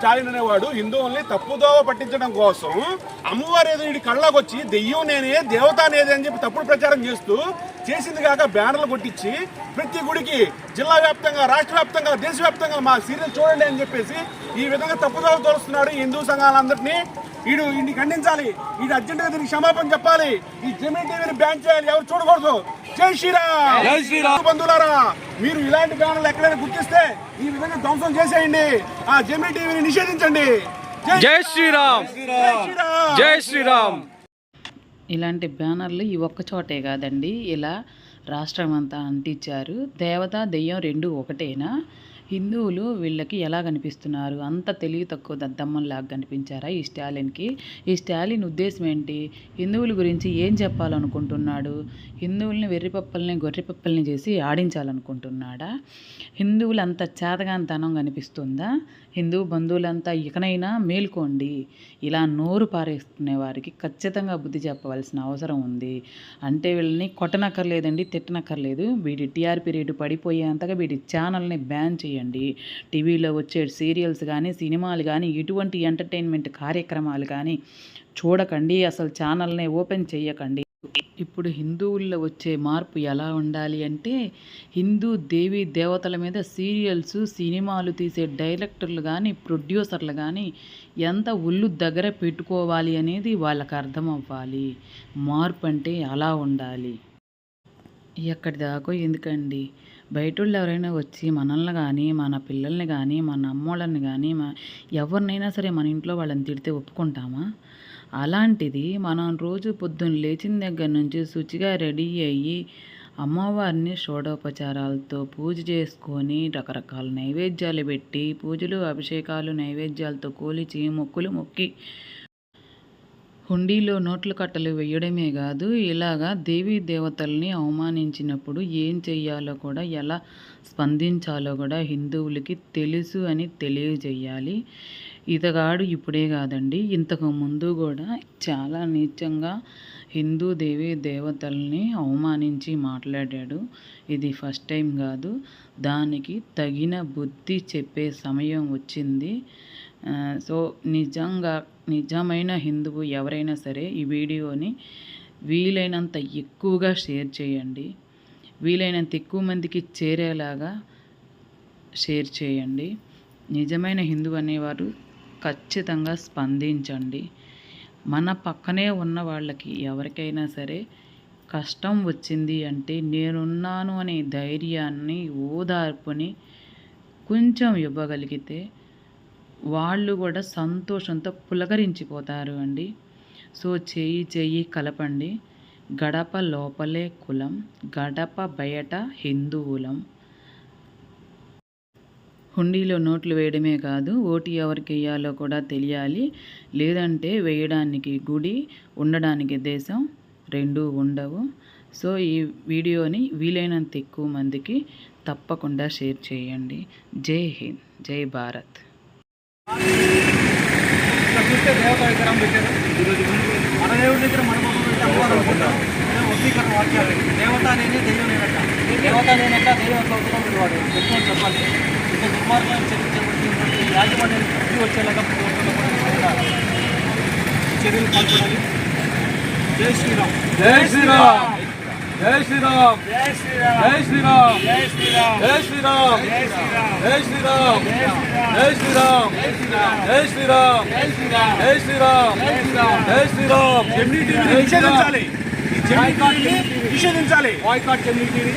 స్టాలిన్ అనేవాడు హిందువుల్ని తప్పుదోవ పట్టించడం కోసం అమ్మవారు ఏదో వీడి కళ్ళకు వచ్చి దెయ్యం నేనే దేవత అనేది అని చెప్పి తప్పుడు ప్రచారం చేస్తూ చేసింది కాక బ్యానర్లు కొట్టించి ప్రతి గుడికి జిల్లా వ్యాప్తంగా రాష్ట్ర వ్యాప్తంగా దేశవ్యాప్తంగా మా సీరియల్ చూడండి అని చెప్పేసి ఈ విధంగా తప్పుదోవ తోలుస్తున్నాడు హిందూ సంఘాలందరినీ. వీడు ఇన్ని ఖండించాలి. వీడు అర్జెంటుగా దీనికి క్షమాపణ చెప్పాలి. ఈ జమీ టీవీని బ్యాన్ చేయాలి. ఎవరు చూడకూడదు? జై శ్రీరామ్. బంధువులారా మీరు ఇలాంటి బ్యానర్లు ఎక్కడైనా గుర్తిస్తే ఈ విధంగా ధ్వంసం చేసేయండి. ఆ జమీ టీవీని నిషేధించండి. జై శ్రీరామ్. జై శ్రీరామ్. జై శ్రీరామ్. ఇలాంటి బ్యానర్లు ఈ ఒక్క చోటే కాదండి. ఇలా రాష్ట్రం అంతా అంటించారు. దేవత దెయ్యం రెండు ఒకటేనా? హిందువులు వీళ్ళకి ఎలా కనిపిస్తున్నారు? అంత తెలివి తక్కువ దద్దమ్మల్లాగా కనిపించారా ఈ స్టాలిన్కి? ఈ స్టాలిన్ ఉద్దేశం ఏంటి? హిందువుల గురించి ఏం చెప్పాలనుకుంటున్నాడు? హిందువుల్ని వెర్రిపప్పల్ని గొర్రెపప్పల్ని చేసి ఆడించాలనుకుంటున్నాడా? హిందువులు అంత చేతగానితనం కనిపిస్తుందా? హిందూ బంధువులంతా ఇకనైనా మేల్కోండి. ఇలా నోరు పారేసుకునే వారికి ఖచ్చితంగా బుద్ధి చెప్పవలసిన అవసరం ఉంది. అంటే వీళ్ళని కొట్టనక్కర్లేదండి తిట్టనక్కర్లేదు. వీడి టీఆర్పీ రేటు పడిపోయేంతగా వీడి ఛానల్ని బ్యాన్ చేయండి. టీవీలో వచ్చే సీరియల్స్ కానీ సినిమాలు కానీ ఇటువంటి ఎంటర్టైన్మెంట్ కార్యక్రమాలు కానీ చూడకండి. అసలు ఛానల్ని ఓపెన్ చేయకండి ఇప్పుడు హిందువుల్లో వచ్చే మార్పు ఎలా ఉండాలి అంటే హిందూ దేవీ దేవతల మీద సీరియల్స్ సినిమాలు తీసే డైరెక్టర్లు కానీ ప్రొడ్యూసర్లు కానీ ఎంత ఒళ్ళు దగ్గర పెట్టుకోవాలి అనేది వాళ్ళకి అర్థం అవ్వాలి మార్పు అంటే అలా ఉండాలి. ఎక్కడి దాకో ఎందుకండి? బయట వాళ్ళు ఎవరైనా వచ్చి మనల్ని కానీ మన పిల్లల్ని కానీ మన అమ్మోళ్ళని కానీ మా ఎవరినైనా సరే మన ఇంట్లో వాళ్ళని తిడితే ఒప్పుకుంటామా? అలాంటిది మనం రోజు పొద్దున్న లేచిన దగ్గర నుంచి శుచిగా రెడీ అయ్యి అమ్మవారిని షోడోపచారాలతో పూజ చేసుకొని రకరకాల నైవేద్యాలు పెట్టి పూజలు అభిషేకాలు నైవేద్యాలతో కూలిచి మొక్కులు మొక్కి హుండీలో నోట్ల కట్టలు వేయడమే కాదు ఇలాగా దేవీ దేవతల్ని అవమానించినప్పుడు ఏం చెయ్యాలో కూడా ఎలా స్పందించాలో కూడా హిందువులకి తెలుసు అని తెలియజేయాలి. ఇతగాడు ఇప్పుడే కాదండి ఇంతకు ముందు కూడా చాలా నీచంగా హిందూ దేవీ దేవతల్ని అవమానించి మాట్లాడాడు. ఇది ఫస్ట్ టైం కాదు దానికి తగిన బుద్ధి చెప్పే సమయం వచ్చింది. సో నిజంగా నిజమైన హిందువు ఎవరైనా సరే ఈ వీడియోని వీలైనంత ఎక్కువగా షేర్ చేయండి. వీలైనంత ఎక్కువ మందికి చేరేలాగా షేర్ చేయండి. నిజమైన హిందువు అనేవారు ఖచ్చితంగా స్పందించండి. మన పక్కనే ఉన్న వాళ్ళకి ఎవరికైనా సరే కష్టం వచ్చింది అంటే నేనున్నాను అనే ధైర్యాన్ని ఓదార్పుని కొంచెం ఇవ్వగలిగితే వాళ్ళు కూడా సంతోషంతో పులకరించిపోతారు అండి. సో చెయ్యి చెయ్యి కలపండి. గడప లోపలే కులం గడప బయట హిందువులం. హుండీలో నోట్లు వేయడమే కాదు ఓటు ఎవరికి వేయాలో కూడా తెలియాలి. లేదంటే వేయడానికి గుడి ఉండడానికి దేశం రెండూ ఉండవు. సో ఈ వీడియోని వీలైనంత ఎక్కువ మందికి తప్పకుండా షేర్ చేయండి. జై హింద్ జై భారత్. చూస్తే దేవత విగ్రహం పెట్టారు. మన దేవుడి దగ్గర మన మొహం పెట్టి అమ్మవారు అనుకుంటాం అదే వద్దీకరణ వాక్యాలు. దేవత అనేది దైవం లేనట దేవత లేనట దైవం ఎట్లా అవుతుందో మీరు వాడు చెప్పుకొని చెప్పాలి. ఇంత దుర్మార్గం చర్చించబడుతున్నటువంటి యాజమాన్యాన్ని బుద్ధి వచ్చేలాగా చర్యలు పాల్పడాలి. జై శ్రీరామ్. జై శ్రీరామ్. జై శ్రీరామ్ జై శ్రీరామ్ జై శ్రీరామ్ జై శ్రీరామ్ జై శ్రీరామ్ జై శ్రీరామ్ జై శ్రీరామ్ జై శ్రీరామ్ జై శ్రీరామ్ జై శ్రీరామ్ జై శ్రీరామ్ జై శ్రీరామ్ జై శ్రీరామ్ జై శ్రీరామ్ జెమినీ టీవీని నిషేధించాలి నిషేధించాలి బాయ్కాట్ చెన్నై టీవీ